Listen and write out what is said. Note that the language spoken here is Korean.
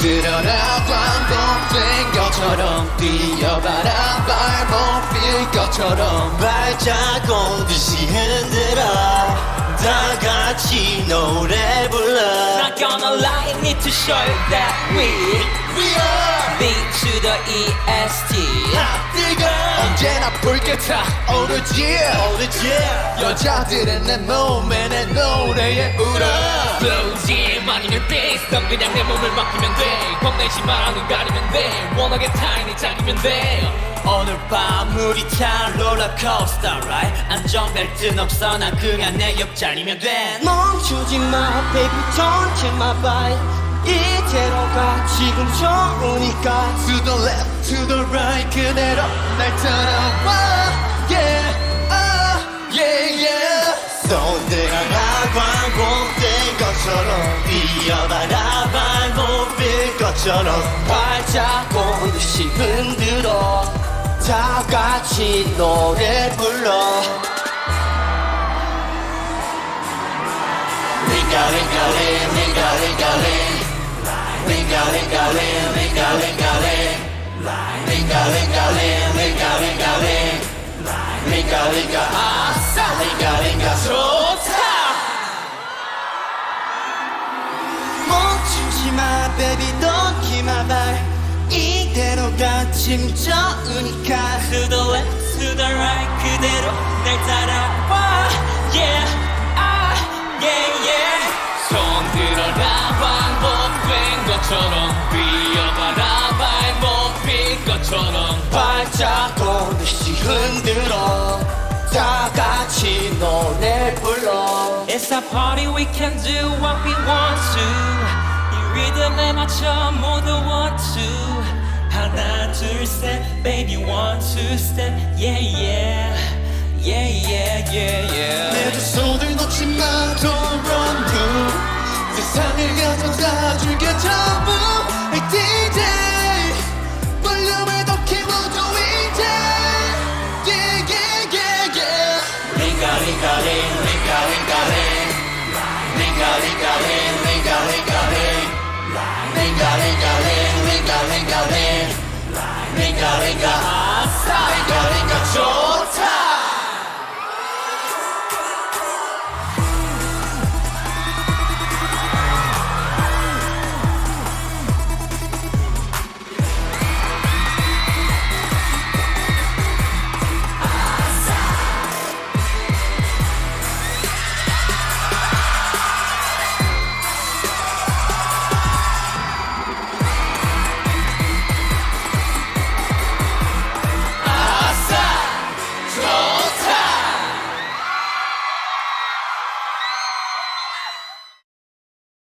손들어라 반복된 것처럼 뛰어봐라 발목 빌 것처럼 발자국 듯이 흔들어 다 같이 노래 불러 Not gonna lie, need to show you that we We are B to the E EST 뜨거 언제나 붉게 타오르지 오르지. 여자들은 내 몸에 내 노래에 울어. Blow지 아니면 bass 넌 그냥 내 몸을 맡기면 돼. 겁내지 마, 눈 가리면 돼. 워낙에 타인이 작으면 돼. 오늘 밤 우리 탄 롤러코스터 right? 안정될 듯 없어. 난 그냥 내 옆자리면 돼. 멈추지 마 baby. Don't kill my vibe 이대로가. 지금 좋으니까. To the left, to the right 그대로 날 따라와. Yeah, ah, yeah, yeah. 손들어라 광복된 것처럼 뛰어봐라 발목 빌 것처럼 발자국 듯이 흔들어. 다 같이 노래 불러. 링가링가링 링가링가링 지금 좋으니까. To the left, 그대로 날 따라 것처럼 뛰어봐라 발목 빈 것처럼 발자국 듯이 흔들어 다 같이 노래 불러 It's a party we can do what we want to 이 리듬에 맞춰 모두 want to 하나 둘 셋 baby one two step yeah yeah yeah yeah yeah Venga, venga, venga, venga, venga, venga, venga, venga, venga, venga, venga, venga, venga, venga, venga, venga, venga.